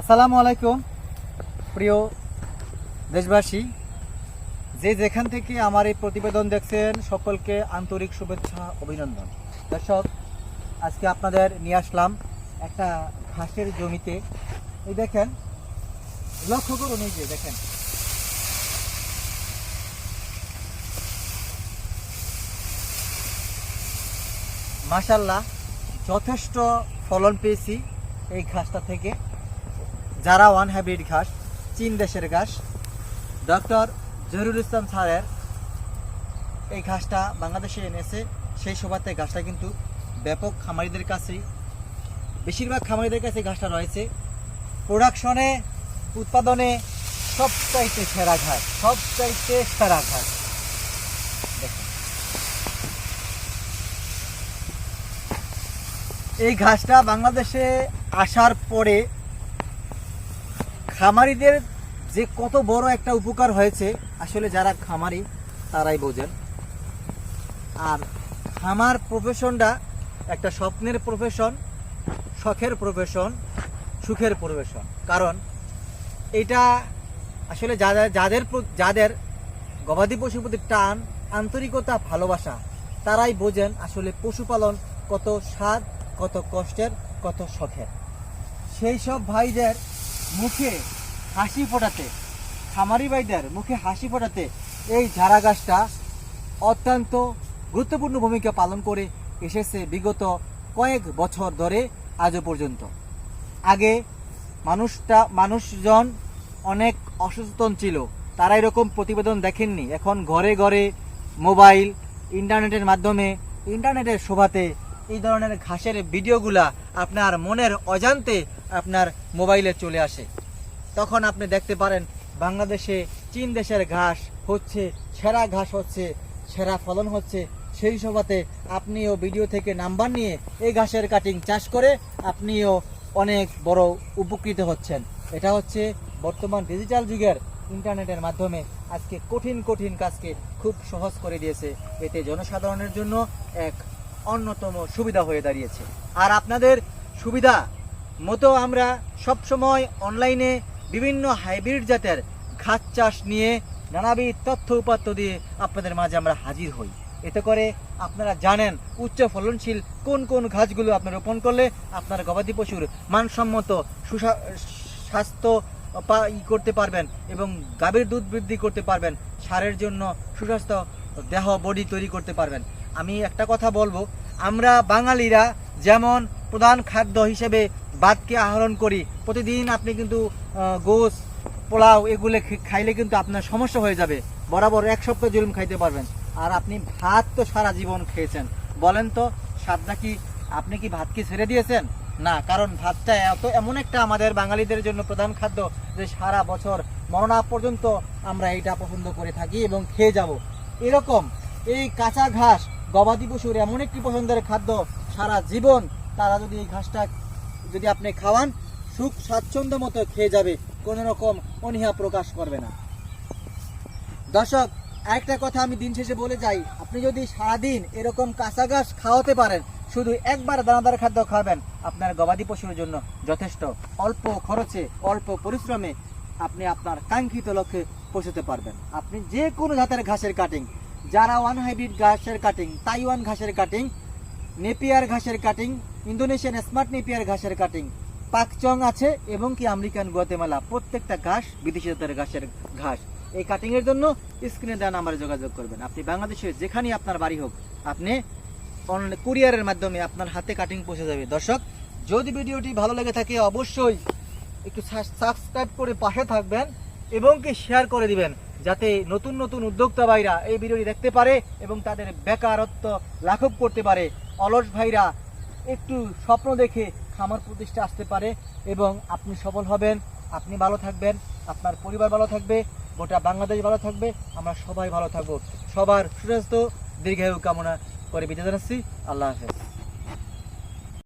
আসসালামু আলাইকুম, প্রিয় দেশবাসী। যে যেখান থেকে আমার এই প্রতিবেদন দেখছেন, সকলকে আন্তরিক শুভেচ্ছা, অভিনন্দন। দর্শক, আজকে আপনাদের নিয়ে আসলাম একটা ঘাসের জমিতে। এই দেখেন, লক্ষ্য করুন এই যে, দেখেন। মাশাল্লাহ যথেষ্ট ফলন পেয়েছি এই ঘাসটা থেকে। যারা ওয়ান হাইব্রিড ঘাস, চীন দেশের ঘাস, ডক্টর জহিরুল ইসলাম স্যারের এই ঘাসটা বাংলাদেশে এনেছে। সেই সভাতে ঘাসটা কিন্তু ব্যাপক খামারিদের কাছেই বেশিরভাগ খামারিদের কাছে ঘাসটা রয়েছে। প্রোডাকশনে, উৎপাদনে সবচাইতে সেরা ঘাস, সবচাইতে সেরা ঘাস। এই ঘাসটা বাংলাদেশে আসার পরে খামারিদের যে কত বড় একটা উপকার হয়েছে, আসলে যারা খামারি, তারাই বোঝেন। আর খামার প্রফেশনটা একটা স্বপ্নের প্রফেশন শখের প্রফেশন সুখের প্রফেশন কারণ এটা আসলে যাদের যাদের যাদের গবাদি পশুর প্রতি টান, আন্তরিকতা, ভালোবাসা, তারাই বোঝেন আসলে পশুপালন কত স্বাদ, কত কষ্টের, কত শখের। সেই সব ভাইদের মুখে হাসি ফোটাতে, খামারি ভাইদের মুখে হাসি ফোটাতে এই ঝাড়া গাছটা অত্যন্ত গুরুত্বপূর্ণ ভূমিকা পালন করে এসেছে বিগত কয়েক বছর ধরে আজও পর্যন্ত। আগে মানুষটা, মানুষজন অনেক অসচেতন ছিল, তারা এরকম প্রতিবেদন দেখেননি। এখন ঘরে ঘরে মোবাইল, ইন্টারনেটের মাধ্যমে, ইন্টারনেটের শোভাতে এই ধরনের ঘাসের ভিডিওগুলা আপনার মনের অজান্তে আপনার মোবাইলে চলে আসে। তখন আপনি দেখতে পারেন বাংলাদেশে চীন দেশের ঘাস হচ্ছে, সেরা ঘাস হচ্ছে, সেরা ফলন হচ্ছে। সেই সভাতে আপনিও ভিডিও থেকে নাম্বার নিয়ে এই ঘাসের কাটিং চাষ করে আপনিও অনেক বড় উপকৃত হচ্ছেন। এটা হচ্ছে বর্তমান ডিজিটাল যুগের ইন্টারনেটের মাধ্যমে আজকে কঠিন কঠিন কাজকে খুব সহজ করে দিয়েছে। এতে জনসাধারণের জন্য এক অন্যতম সুবিধা হয়ে দাঁড়িয়েছে। আর আপনাদের সুবিধা মতো আমরা সব সময় অনলাইনে বিভিন্ন হাইব্রিড জাতের ঘাস চাষ নিয়ে নানাবিধ তথ্য উপাত্ত দিয়ে আপনাদের মাঝে আমরা হাজির হই। এতে করে আপনারা জানেন উচ্চ ফলনশীল কোন কোন ঘাসগুলো আপনি রোপণ করলে আপনার গবাদি পশুর মানসম্মত সুসা- স্বাস্থ্য ই করতে পারবেন এবং গাভীর দুধ বৃদ্ধি করতে পারবেন, সারের জন্য সুস্বাস্থ্য দেহ বডি তৈরি করতে পারবেন। আমি একটা কথা বলব, আমরা বাঙালিরা যেমন প্রধান খাদ্য হিসেবে ভাতকে আহরণ করি। প্রতিদিন আপনি কিন্তু গোস পোলাও এগুলো খাইলে কিন্তু আপনার সমস্যা হয়ে যাবে। বরাবর এক সপ্তাহ জুলুম খাইতে পারবেন। আর আপনি ভাত তো সারা জীবন খেয়েছেন। বলেন তো, স্বাদটা কি, আপনি কি ভাত কি ছেড়ে দিয়েছেন? না, কারণ ভাতটা এত এমন একটা আমাদের বাঙালিদের জন্য প্রধান খাদ্য যে সারা বছর মরণা পর্যন্ত আমরা এটা পছন্দ করে থাকি এবং খেয়ে যাব। এরকম এই কাঁচা ঘাস, গবাদি পশুর এমন একটি পছন্দের খাদ্য সারা জীবন, তারা যদি এই ঘাসটা যদি আপনি খাওয়ান, সুখ স্বাচ্ছন্দ্য মতো খেয়ে যাবে, কোনো রকম অনীহা প্রকাশ করবে না। দর্শক একটা কথা আমি দিন শেষে বলে যাই, আপনি যদি সারাদিন এরকম কাঁচা ঘাস খাওয়াতে পারেন, শুধু একবার দানাদার খাদ্য খাবেন, আপনার গবাদি পশুর জন্য যথেষ্ট। অল্প খরচে, অল্প পরিশ্রমে আপনি আপনার কাঙ্ক্ষিত লক্ষ্যে পৌঁছতে পারবেন। আপনি যে কোনো জাতের ঘাসের কাটিং যারা ওয়ান হাইব্রিড ঘাসের কাটিং তাইওয়ান ঘাসের কাটিং নেপিয়ার ঘাসের কাটিং, ইন্দোনেশিয়ান স্মার্ট নেপিয়ার ঘাসের কাটিং। পাকচং আছে এবং কি আমেরিকান গুয়াতেমালা, প্রত্যেকটা ঘাস বিদেশি জাতের ঘাসের ঘাস। এই কাটিং এর জন্য স্ক্রিনে দেওয়া নাম্বারে যোগাযোগ করবেন। আপনি বাংলাদেশে যেখানেই আপনার বাড়ি হোক, আপনি অনলাইন কুরিয়ারের মাধ্যমে আপনার হাতে কাটিং পৌঁছে যাবে। দর্শক, যদি ভিডিওটি ভালো লেগে থাকে, অবশ্যই একটু সাবস্ক্রাইব করে পাশে থাকবেন এবং কি শেয়ার করে দিবেন, যাতে নতুন নতুন উদ্যোক্তা ভাইরা এই ভিডিওটি দেখতে পারে এবং তাদের বেকারত্ব লাঘব করতে পারে। অলস ভাইরা একটু স্বপ্ন দেখে খামার প্রতিষ্ঠা আসতে পারে এবং আপনি সফল হবেন, আপনি ভালো থাকবেন, আপনার পরিবার ভালো থাকবে, গোটা বাংলাদেশ ভালো থাকবে, আমরা সবাই ভালো থাকব। সবার সুস্বাস্থ্য, দীর্ঘায়ু কামনা করে বিদায় জানাচ্ছি। আল্লাহ হাফেজ।